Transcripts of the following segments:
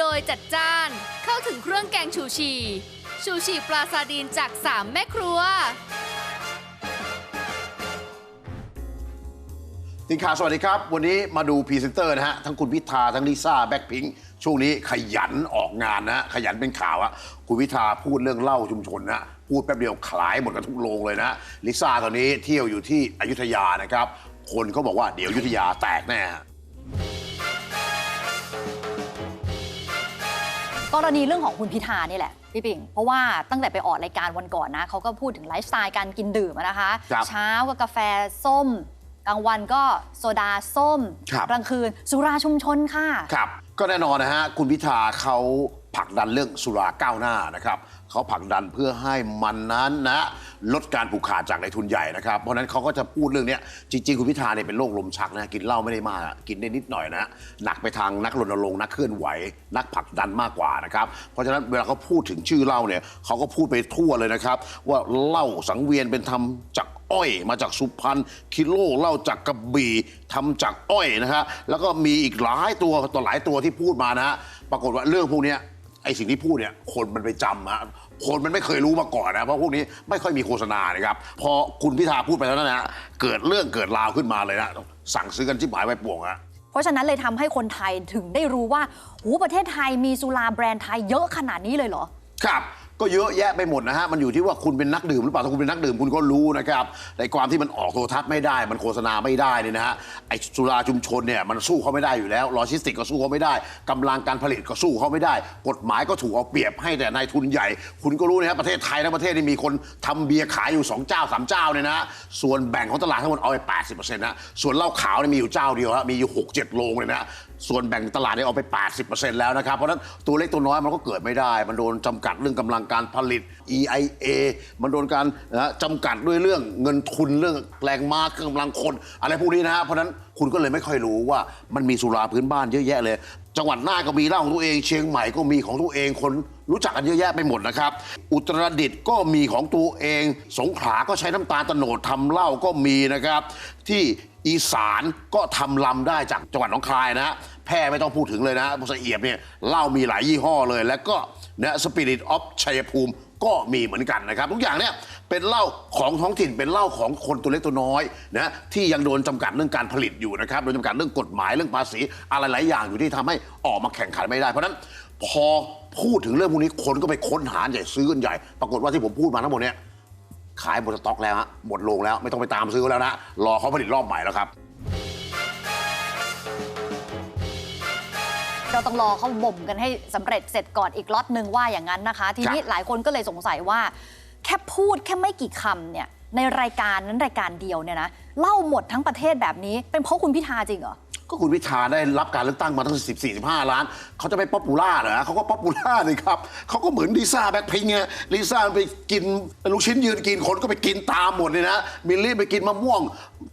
โดยจัดจ้าน เข้าถึงเครื่องแกงชูชี ชูชีปลาซาดีนจาก 3 แม่ครัวสินค้าสวัสดีครับ วันนี้มาดูพรีเซนเตอร์นะฮะ ทั้งคุณพิธา ทั้งลิซ่า แบ็คพิงค์ช่วงนี้ขยันออกงานนะฮะ ขยันเป็นข่าวอะคุณพิธาพูดเรื่องเหล้าชุมชนนะ พูดแป๊บเดียวขายหมดกันทุกโรงเลยนะ ลิซ่าตอนนี้เที่ยวอยู่ที่อยุธยานะครับ คนเขาบอกว่าเดี๋ยวอยุธยาแตกแน่ฮะ กรณีเรื่องของคุณพิธานี่แหละพี่ปิงเพราะว่าตั้งแต่ไปออกรายการวันก่อนนะเขาก็พูดถึงไลฟ์สไตล์การกินดื่มอะนะคะครับเช้าก็กาแฟส้ม กลางวันก็โซดาส้มครับกลางคืน สุราชุมชนค่ะครับก็แน่นอนนะฮะคุณพิธาเขาผลักดันเรื่องสุราก้าวหน้านะครับเขาผลักดันเพื่อให้มันนั้นนะ ลดการผูกขาดจากในทุนใหญ่นะครับ เพราะฉะนั้นเขาก็จะพูดเรื่องเนี้ยจริงๆ คุณพิธาเนี่ยเป็นโรคลมชักนะกินเหล้าไม่ได้มากกินได้นิดหน่อยนะหนักไปทางนักรณรงค์นักเคลื่อนไหว นักผลักดันมากกว่านะครับ เพราะฉะนั้นเวลาเขาพูดถึงชื่อเหล้าเนี่ยเขาก็พูดไปทั่วเลยนะครับ ว่าเหล้าสังเวียนเป็นทำจากอ้อยมาจากสุพรรณคิโลเหล้าจากกระบี่ทำจากอ้อยนะฮะแล้วก็มีอีกหลายตัวต่อหลายตัวที่พูดมานะฮะปรากฏว่าเรื่องพวกเนี้ยไอ้สิ่งที่พูดเนี่ยคนมันไปจำฮะ คนมันไม่เคยรู้มาก่อนนะเพราะพวกนี้ไม่ค่อยมีโฆษณานะครับพอคุณพิธาพูดไปแล้วนะฮะเกิดเรื่องเกิดราวขึ้นมาเลยนะสั่งซื้อกันชิบหายไปป่วงฮะเพราะฉะนั้นเลยทำให้คนไทยถึงได้รู้ว่าหูประเทศไทยมีสุราแบรนด์ไทยเยอะขนาดนี้เลยเหรอ ครับ ก็เยอะแยะไปหมดนะฮะมันอยู่ที่ว่าคุณเป็นนักดื่มหรือเปล่าถ้าคุณเป็นนักดื่มคุณก็รู้นะครับในความที่มันออกโทรทัศน์ไม่ได้ มันโฆษณาไม่ได้เนี่ยนะฮะไอ้สุราชุมชนเนี่ยมันสู้เขาไม่ได้อยู่แล้วโลจิสติกก็สู้เขาไม่ได้กำลังการผลิตก็สู้เขาไม่ได้ กฎหมายก็ถูกเอาเปรียบให้แต่นายทุนใหญ่ คุณก็รู้นะครับประเทศไทยทั้งประเทศนี่มีคนทำเบียร์ขายอยู่สองเจ้าสามเจ้าเนี่ยนะส่วนแบ่งของตลาดทั้งหมดเอาไป80%นะส่วนเหล้าขาวเนี่ยมีอยู่เจ้าเดียวฮะมีอยู่6 7โรงเลยนะ ส่วนแบ่งตลาดเนี่ยเอาไป 80%แล้วนะครับ เพราะฉะนั้นตัวเล็กตัวน้อยมันก็เกิดไม่ได้ มันโดนจำกัดเรื่องกำลังการผลิต EIA มันโดนการนะจำกัดด้วยเรื่องเงินทุนเรื่องแรงม้าเครื่องกำลังคน อะไรพวกนี้นะฮะเพราะฉะนั้นคุณก็เลยไม่ค่อยรู้ว่ามันมีสุราพื้นบ้านเยอะแยะเลย จังหวัดน่านก็มีเหล้าของตัวเอง เชียงใหม่ก็มีของตัวเองคนรู้จักกันเยอะแยะไปหมดนะครับ อุตรดิตถ์ก็มีของตัวเอง สงขลาก็ใช้น้ำตาลโตโนดทำเหล้าก็มีนะครับ ที่ อีสานก็ทำลำได้จากจังหวัดหนองคายนะฮะแพร่ไม่ต้องพูดถึงเลยนะบุษเอียบเนี่ยเหล้ามีหลายยี่ห้อเลย แล้วก็นะสปิริตออฟชัยภูมิก็มีเหมือนกันนะครับ ทุกอย่างเนี่ยเป็นเหล้าของท้องถิ่นเป็นเหล้าของคนตัวเล็กตัวน้อยนะที่ยังโดนจำกัดเรื่องการผลิตอยู่นะครับโดนจำกัดเรื่องกฎหมายเรื่องภาษีอะไรหลายอย่างอยู่ที่ทำให้ออกมาแข่งขันไม่ได้เพราะฉะนั้นพอพูดถึงเรื่องพวกนี้คนก็ไปค้นหาใหญ่ซื้อกันใหญ่ ปรากฏว่าที่ผมพูดมาทั้งหมดเนี่ย ขายหมดสต็อกแล้วฮะหมดโรงแล้วไม่ต้องไปตามซื้อแล้วนะ รอเขาผลิตรอบใหม่แล้วครับ เราต้องรอเขาบ่มกันให้สำเร็จเสร็จก่อนอีกล็อตหนึ่งว่าอย่างนั้นนะคะ ทีนี้ครับหลายคนก็เลยสงสัยว่า แค่พูดแค่ไม่กี่คำเนี่ยในรายการนั้นรายการเดียวเนี่ยนะเล่าหมดทั้งประเทศแบบนี้เป็นเพราะคุณพิธาจริงเหรอ ก็คุณพิธาได้รับการเลือกตั้งมาตั้งสิบสี่สิบห้าล้าน เขาจะไปป๊อปปูล่าเหรอเขาก็ป๊อปปูล่าเลยครับเขาก็เหมือนลิซ่าแบ็คพิงไงลิซ่าไปกินลูกชิ้นยืนกินคนก็ไปกินตามหมดเลยนะมิลลี่ไปกินมะม่วง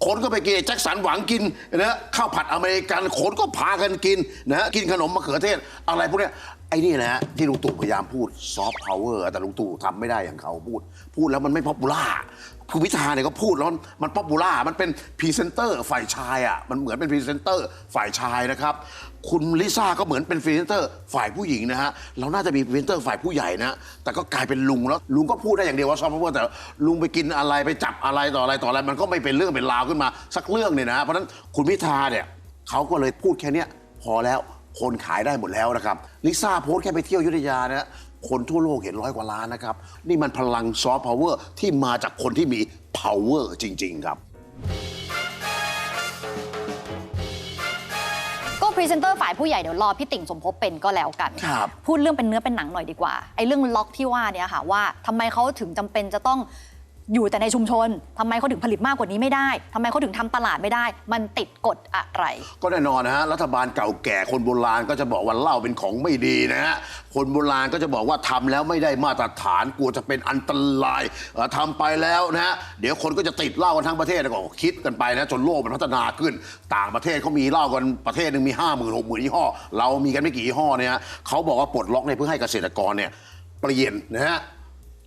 คนก็ไปกินแจ็คสันหวังกินนะข้าวผัดอเมริกันคนก็พากันกินนะกินขนมมะเขือเทศอะไรพวกเนี้ย ไอ้นี่นะฮะที่ลุงตู่พยายามพูดซอฟต์พาวเวอร์แต่ลุงตู่ทำไม่ได้อย่างเขาพูด พูดแล้วมันไม่ป๊อปปูล่าคุณพิธาเนี่ยก็พูดแล้วมันป๊อปปูล่ามันเป็นพรีเซนเตอร์ฝ่ายชายอะมันเหมือนเป็นพรีเซนเตอร์ฝ่ายชายนะครับ คุณลิซ่าก็เหมือนเป็นพรีเซนเตอร์ฝ่ายผู้หญิงนะฮะเราน่าจะมีพรีเซนเตอร์ฝ่ายผู้ใหญ่นะ แต่ก็กลายเป็นลุงแล้วลุงก็พูดได้อย่างเดียวว่าซอฟต์พาวเวอร์แต่ลุงไปกินอะไรไปจับอะไรต่ออะไรต่ออะไร มันก็ไม่เป็นเรื่องเป็นราวขึ้นมาสักเรื่องเนี่ยนะเพราะฉะนั้นคุณพิธาเนี่ยเขาก็เลยพูดแค่เนี้ยพอแล้ว คนขายได้หมดแล้วนะครับลิซ่าโพสต์แค่ไปเที่ยวอยุธยานะคนทั่วโลกเห็นร้อยกว่าล้านนะครับ นี่มันพลังซอฟต์พาวเวอร์ที่มาจากคนที่มี power จริง ๆ ครับ ก็พรีเซนเตอร์ฝ่ายผู้ใหญ่เดี๋ยวรอพี่ติ่งสมภพเป็นก็แล้วกัน ครับ พูดเรื่องเป็นเนื้อเป็นหนังหน่อยดีกว่าไอ้เรื่องล็อกที่ว่าเนี่ยค่ะว่าทำไมเขาถึงจำเป็นจะต้อง อยู่แต่ในชุมชนทำไมเขาถึงผลิตมากกว่านี้ไม่ได้ทำไมเขาถึงทำตลาดไม่ได้ มันติดกฎอะไร ก็แน่นอนนะฮะ รัฐบาลเก่าแก่คนโบราณก็จะบอกว่าเหล้าเป็นของไม่ดีนะฮะ คนโบราณก็จะบอกว่าทำแล้วไม่ได้มาตรฐานกลัวจะเป็นอันตรายเอ่อทำไปแล้วนะฮะ เดี๋ยวคนก็จะติดเหล้ากันทั้งประเทศแล้วก็คิดกันไปนะจนโลกมันพัฒนาขึ้น ต่างประเทศเขามีเหล้ากันประเทศหนึ่งมีห้าหมื่นหกหมื่นยี่ห้อ เรามีกันไม่กี่ยี่ห้อเนี่ยเขาบอกว่าปลดล็อกเนี่ยเพื่อให้เกษตรกรเนี่ยเปลี่ยนนะฮะ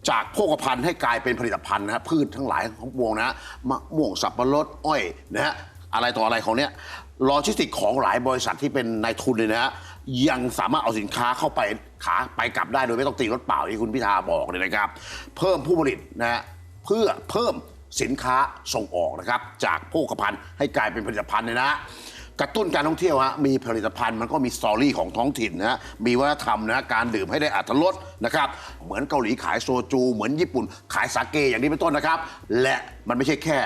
จากโภคภัณฑ์ให้กลายเป็นผลิตภัณฑ์นะฮะพืชทั้งหลายของวงนะฮะมะม่วงสับปะรดอ้อยนะฮะอะไรต่ออะไรของเนี้ยโลจิสติกของหลายบริษัทที่เป็นนายทุนเนี่ยนะฮะยังสามารถเอาสินค้าเข้าไปขาไปกลับได้โดยไม่ต้องตีรถเปล่าที่คุณพิธาบอกเลยนะครับ เพิ่มผู้ผลิตนะฮะเพื่อเพิ่มสินค้าส่งออกนะครับ จากโภคภัณฑ์ให้กลายเป็นผลิตภัณฑ์เนี่ยนะ กระตุ้นการท่องเที่ยวฮะมีผลิตภัณฑ์มันก็มีสตอรี่ของท้องถิ่นนะฮะมีวัฒนธรรมนะฮะการดื่มให้ได้อัตรสนะครับ เหมือนเกาหลีขายโซจู เหมือนญี่ปุ่นขายสาเกอย่างนี้เป็นต้นนะครับ และมันไม่ใช่แค่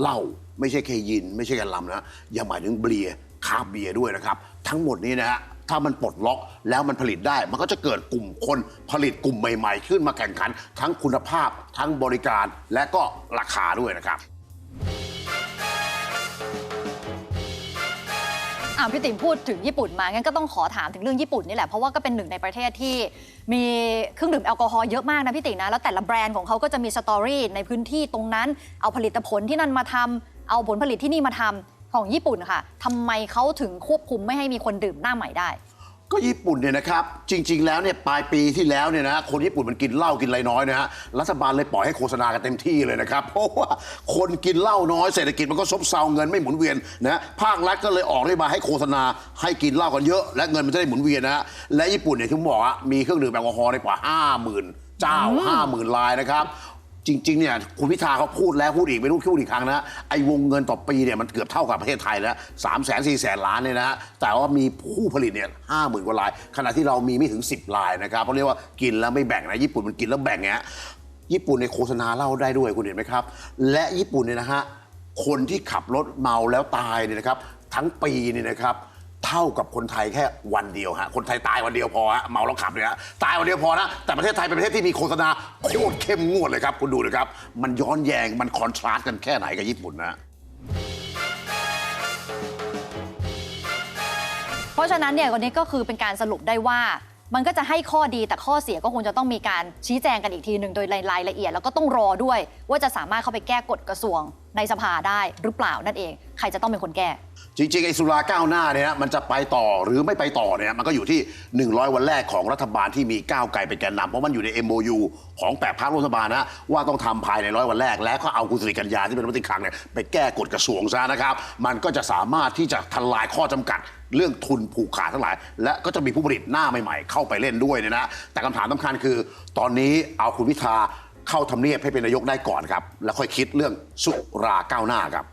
เหล้าไม่ใช่แค่ยิน ไม่ใช่แค่ลำนะยังหมายถึงเบียร์คาเบียร์ด้วยนะครับ ทั้งหมดนี้นะฮะถ้ามันปลดล็อกแล้วมันผลิตได้ มันก็จะเกิดกลุ่มคนผลิตกลุ่มใหม่ ๆ ขึ้นมาแข่งขัน ทั้งคุณภาพ ทั้งบริการและก็ราคาด้วยนะครับ อ่าพี่ติ๋มพูดถึงญี่ปุ่นมางั้นก็ต้องขอถามถึงเรื่องญี่ปุ่นนี่แหละเพราะว่าก็เป็นหนึ่งในประเทศที่มีเครื่องดื่มแอลกอฮอล์เยอะมากนะพี่ติ๋มนะแล้วแต่ละแบรนด์ของเขาก็จะมีสตอรี่ในพื้นที่ตรงนั้นเอาผลิตผลที่นั่นมาทำเอาผลผลิตที่นี่มาทำของญี่ปุ่นค่ะทำไมเขาถึงควบคุมไม่ให้มีคนดื่มหน้าใหม่ได้ ก็ญี่ปุ่นเนี่ยนะครับ จริง ๆ แล้วเนี่ยปลายปีที่แล้วเนี่ยนะคนญี่ปุ่นมันกินเหล้ากินอะไรน้อยนะฮะรัฐบาลเลยปล่อยให้โฆษณากันเต็มที่เลยนะครับ เพราะว่าคนกินเหล้าน้อยเศรษฐกิจมันก็ซบเซาเงินไม่หมุนเวียนนะฮะภาครัฐก็เลยออกนโยบายให้โฆษณาให้กินเหล้ากันเยอะ และเงินมันจะได้หมุนเวียนนะฮะและญี่ปุ่นเนี่ยที่ผมบอกอะมีเครื่องดื่มแอลกอฮอล์ในกว่า 50,000 เจ้า 50,000รายนะครับ จริงๆเนี่ยคุณพิธาเขาพูดแล้วพูดอีกไม่รู้พูดอีกครั้งนะไอ้วงเงินต่อปีเนี่ยมันเกือบเท่ากับประเทศไทยแล้วสามแสนสี่แสนล้านเนี่ยนะแต่ว่ามีผู้ผลิตเนี่ยห้าหมื่นกว่าราย ขณะที่เรามีไม่ถึง 10รายนะครับเขาเรียกว่ากินแล้วไม่แบ่งนะญี่ปุ่นมันกินแล้วแบ่งเงี้ยญี่ปุ่นในโฆษณาเล่าได้ด้วยคุณเห็นไหมครับ และญี่ปุ่นเนี่ยนะฮะคนที่ขับรถเมาแล้วตายเนี่ยนะครับ ทั้งปีเนี่ยนะครับ เท่ากับคนไทยแค่วันเดียวฮะคนไทยตายวันเดียวพอฮะเมาแล้วขับเนี่ยฮะตายวันเดียวพอนะแต่ประเทศไทยเป็นประเทศที่มีโฆษณาโคตรเข้มงวดเลยครับคุณดูเลยครับ มันย้อนแยงมันคอนทราสต์กันแค่ไหนกับญี่ปุ่นนะเพราะฉะนั้นเนี่ยวันนี้ก็คือเป็นการสรุปได้ว่า มันก็จะให้ข้อดีแต่ข้อเสียก็คงจะต้องมีการชี้แจงกันอีกทีหนึ่งโดยรายละเอียด แล้วก็ต้องรอด้วย ว่าจะสามารถเข้าไปแก้กฎกระทรวง ในสภาได้หรือเปล่านั่นเอง ใครจะต้องเป็นคนแก้ จริงๆ ไอ้สุราก้าวหน้าเนี่ยนะมันจะไปต่อหรือไม่ไปต่อเนี่ยมันก็อยู่ที่ 100 วันแรกของรัฐบาลที่มีก้าวไกลเป็นแกนนำเพราะมันอยู่ใน MOU ของแปดพรรครัฐบาลนะว่าต้องทำภายในร้อยวันแรก แล้วก็เอาคุณสิริกัญญาที่เป็นรัฐมนตรีคลังเนี่ยไปแก้กฎกระทรวงซะนะครับ มันก็จะสามารถที่จะทลายข้อจำกัด เรื่องทุนผูกขาดทั้งหลาย และก็จะมีผู้ผลิตหน้าใหม่ๆ เข้าไปเล่นด้วยเนี่ยนะแต่คำถามสำคัญคือ ตอนนี้เอาคุณพิธา เข้าทำเนียบให้เป็นนายกได้ก่อนครับ แล้วค่อยคิดเรื่องสุราก้าวหน้าครับ